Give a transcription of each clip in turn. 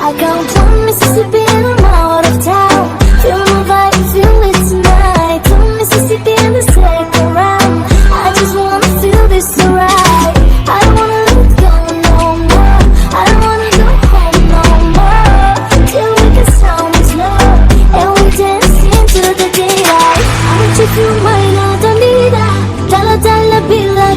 I come from Mississippi and I'm out of town. Feel my vibe, feel it tonight. Mississippi round. I just wanna feel this right. I don't wanna let go no more. I don't wanna go home no we can sound is low. And we dance into the daylight. I want you to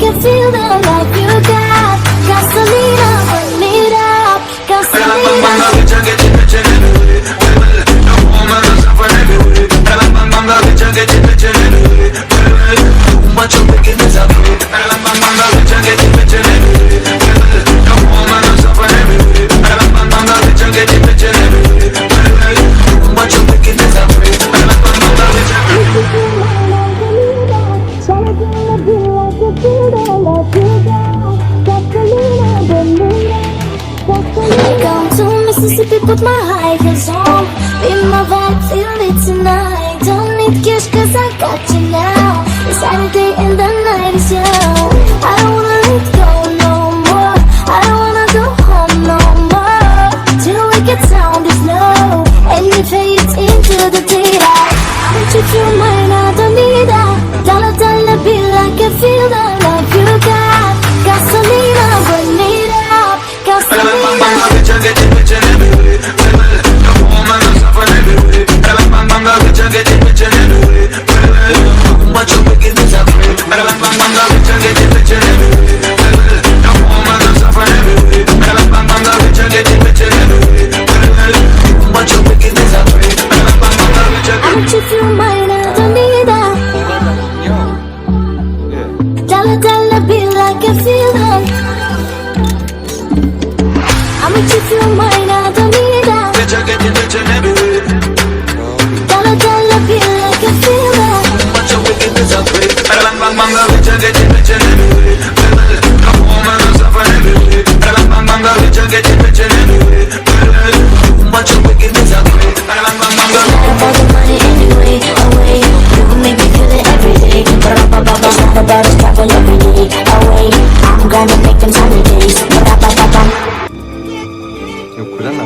can feel the love you got. Gasolina. Gasolina. Mississippi, put my high heels on. Be my vibe, feel it tonight. Don't need cash, cause I got you now. It's Saturday and the night is young. I don't wanna let go no more. I don't wanna go home no more. Till we get sound I want you to 이거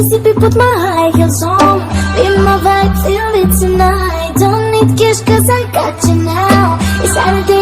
Mississippi, put my high heels on. Be my vibe, feel it tonight. Don't need cash, cause I got you now. It's Saturday